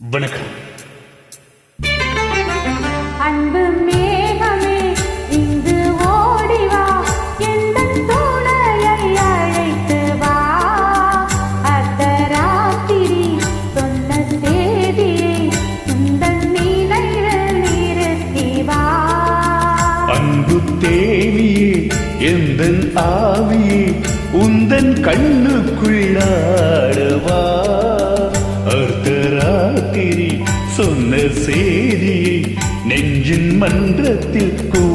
வணக்கம். அன்பு மேகமே இங்கு ஓடி வா. எந்தன் துணையை அழைத்து வா. அர்த்தராத்திரி சொன்ன செய்தியை உந்தன் நினைவில் நிறுத்தி வா. அன்பு தேவியே எந்தன் ஆவியே உந்தன் கண்ணுக்குள்ளாடவா செய்தியை நெஞ்சின் மன்றத்தில் கூ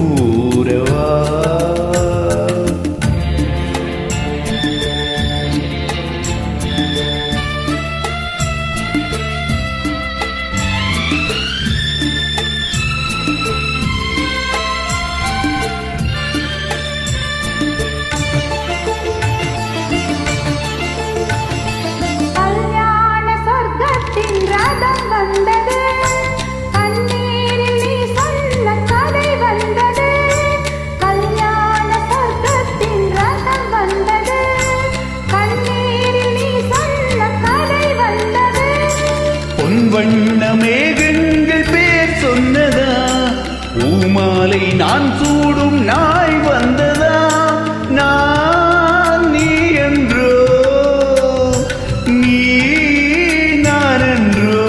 வண்ண மேகங்கள் பேர் சொன்னதா? பூமாலை நான் சூடும் நாய் வந்ததா? நான் நீ என்றோ? நீ நான் என்றோ?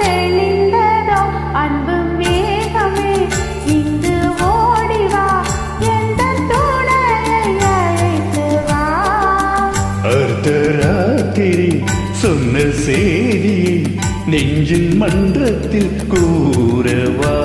தெளிந்ததோ? அன்பு மேகமே இங்கு ஓடி வா. எந்த துணையை அழைத்து வா சொன்ன செய்தியை நெஞ்சின் மன்றத்தில் கூறவா?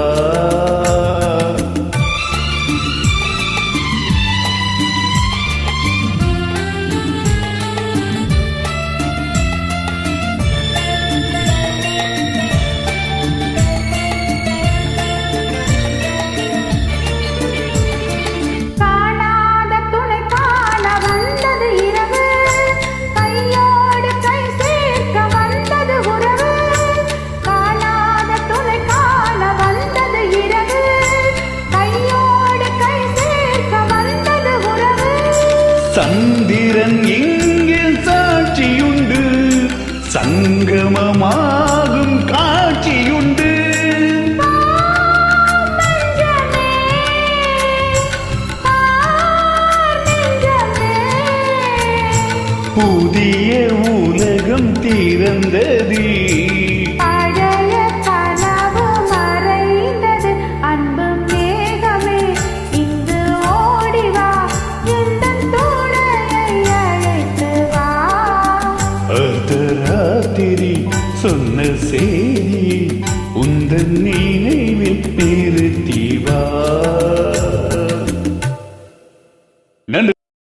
சந்திரன் எங்கில் சாட்சியுண்டு. சங்கமமாகும் காட்சியுண்டு. புதிய உலகம் திறந்தது அர்த்தராத்திரி சொன்ன செய்தி உந்தன் நினைவில் நீ